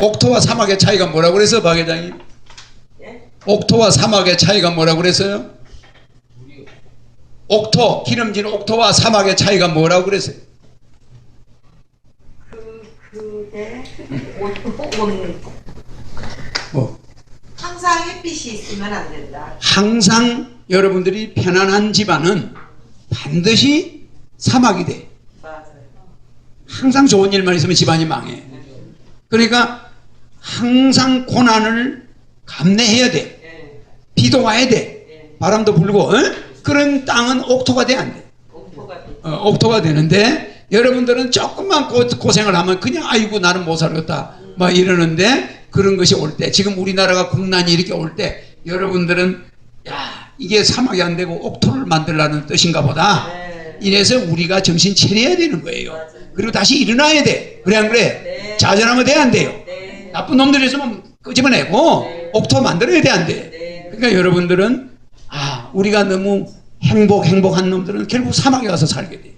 옥토와 사막의 차이가 뭐라고 그래서 박 회장님? 예? 옥토와 사막의 차이가 뭐라고 그랬어요? 옥토 기름진 옥토와 사막의 차이가 뭐라고 그랬어요? 그 그게 온, 온뭐 항상 햇빛이 있으면 안 된다. 항상 여러분들이 편안한 집안은 반드시 사막이 돼. 맞아요. 항상 좋은 일만 있으면 집안이 망해. 그러니까 항상 고난을 감내해야 돼. 예. 비도 와야 돼. 예. 바람도 불고 어? 그런 땅은 옥토가 돼 안 돼. 옥토가 돼. 어, 옥토가 되는데 여러분들은 조금만 고, 고생을 하면 그냥 아이고 나는 못 살겠다 막 이러는데 그런 것이 올 때 지금 우리나라가 국난이 이렇게 올 때 여러분들은 야 이게 사막이 안 되고 옥토를 만들라는 뜻인가 보다 네. 이래서 우리가 정신 차려야 되는 거예요 맞아요. 그리고 다시 일어나야 돼 그래 안 그래 네. 자전하면 돼안 돼요 네. 나쁜 놈들이 있으면 끄집어내고 네. 옥토 만들어야 돼안 돼. 네. 그러니까 여러분들은 아 우리가 너무 행복 행복한 놈들은 결국 사막에 가서 살게 돼.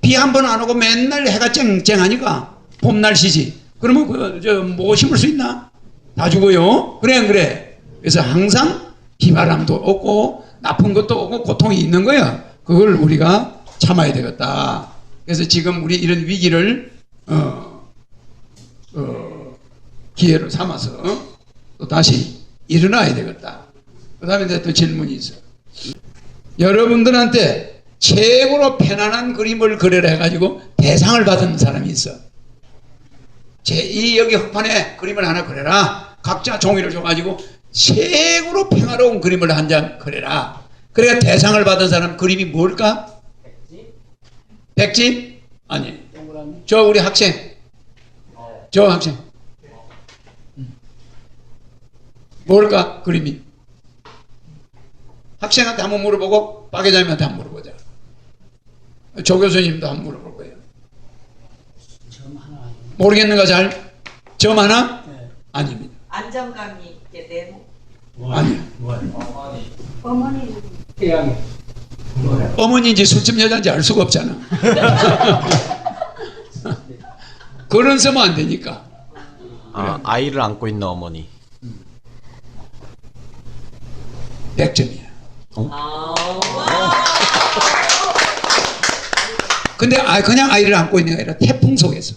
비 한 번 안 오고 맨날 해가 쨍쨍하니까 봄 날씨지. 그러면 그저뭐 심을 수 있나? 다 죽어요. 그래 안 그래? 그래서 항상 비바람도 오고 나쁜 것도 오고 고통이 있는 거야. 그걸 우리가 참아야 되겠다. 그래서 지금 우리 이런 위기를 어, 어, 기회로 삼아서 어? 또 다시 일어나야 되겠다. 그 다음에 또 질문이 있어. 여러분들한테 최고로 편안한 그림을 그려라 해가지고 대상을 받은 사람이 있어. 제, 이 여기 흑판에 그림을 하나 그려라. 각자 종이를 줘가지고 최고로 평화로운 그림을 한 장 그려라. 그래야 대상을 받은 사람 그림이 뭘까? 백집? 아니. 저 우리 학생. 저 학생. 뭘까 그림이? 학생한테 한번 물어보고 박 회장님한테 한번 물어보자. 조 교수님도 한번 물어볼 거예요. 모르겠는가 잘? 점 하나? 아닙니다. 안정감이 있게 되고 아니요. 어머니 어머니인지 술집 여자인지 알 수가 없잖아. 그런 쓰면 안 되니까. 아, 아이를 안고 있는 어머니. 100점이야. 아. 근데 아 그냥 아이를 안고 있는 게 아니라 태풍 속에서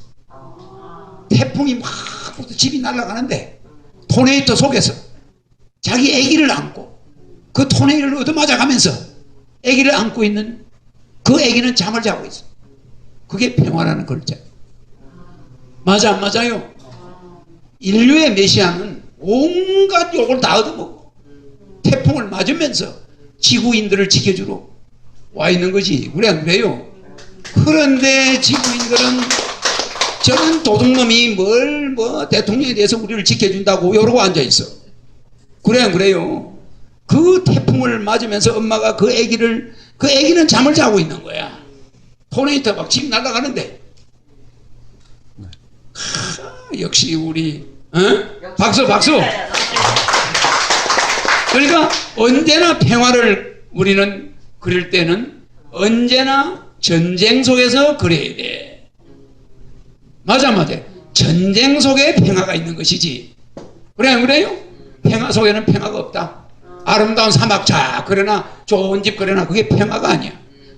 태풍이 막 불어서 집이 날아가는데 토네이터 속에서 자기 아기를 안고 그 토네이를 얻어맞아가면서 아기를 안고 있는 그 아기는 잠을 자고 있어. 그게 평화라는 글자. 맞아 안 맞아요? 인류의 메시아는 온갖 욕을 다 얻어먹고 태풍을 맞으면서 지구인들을 지켜주러 와 있는 거지. 그래 안 그래요? 그런데 지구인들은 저런 도둑놈이 뭘 뭐 대통령에 대해서 우리를 지켜준다고 이러고 앉아 있어. 그래 안 그래요? 그 태풍을 맞으면서 엄마가 그 아기를 그 아기는 잠을 자고 있는 거야. 토네이터 막집 날아가는데. 하, 역시 우리 어? 박수 박수. 그러니까 언제나 평화를 우리는 그릴 때는 언제나 전쟁 속에서 그려야 돼. 맞아, 맞아. 전쟁 속에 평화가 있는 것이지. 그래, 안 그래요? 평화 속에는 평화가 없다. 아름다운 사막, 자, 그러나 좋은 집, 그러나 그게 평화가 아니야.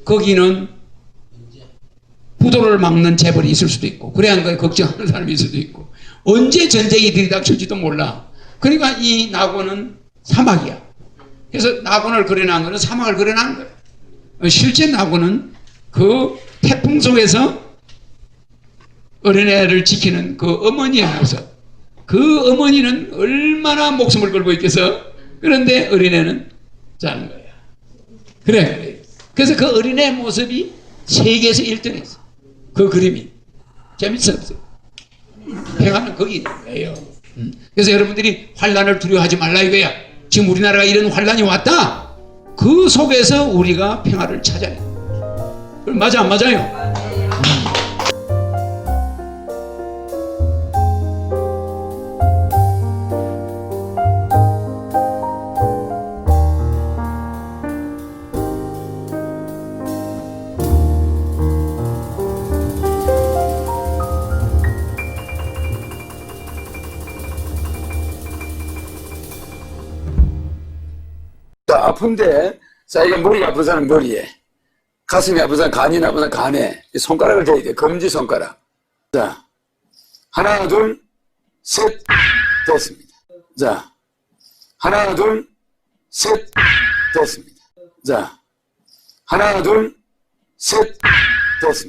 거기는 부도를 막는 재벌이 있을 수도 있고, 그래, 안 그래? 걱정하는 사람이 있을 수도 있고, 언제 전쟁이 들이닥칠지도 몰라. 그러니까 이 낙원은 사막이야. 그래서 낙원을 그려놓은 거는 사막을 그려놓은 거야. 어, 실제 낙원은 그 태풍 속에서 어린애를 지키는 그 어머니의 모습. 그 어머니는 얼마나 목숨을 걸고 있겠어? 그런데 어린애는 자는 거야. 그래. 그래서 그 어린애 모습이 세계에서 1등했어. 그 그림이. 재밌어, 없어? 평화는 거기 있는 거예요. 음. 그래서 여러분들이 환란을 두려워하지 말라 이거야. 지금 우리나라가 이런 환란이 왔다. 그 속에서 우리가 평화를. 그럼 맞아 안 맞아요? 아픈데, 자, 이게 머리가 아픈 사람 머리에, 가슴이 아픈 사람 간이 아픈 사람 간에, 이 손가락을 대야 돼. 검지 손가락. 자, 하나, 둘, 셋, 됐습니다. 자, 하나, 둘, 셋, 됐습니다. 자, 하나, 둘, 셋, 됐습니다.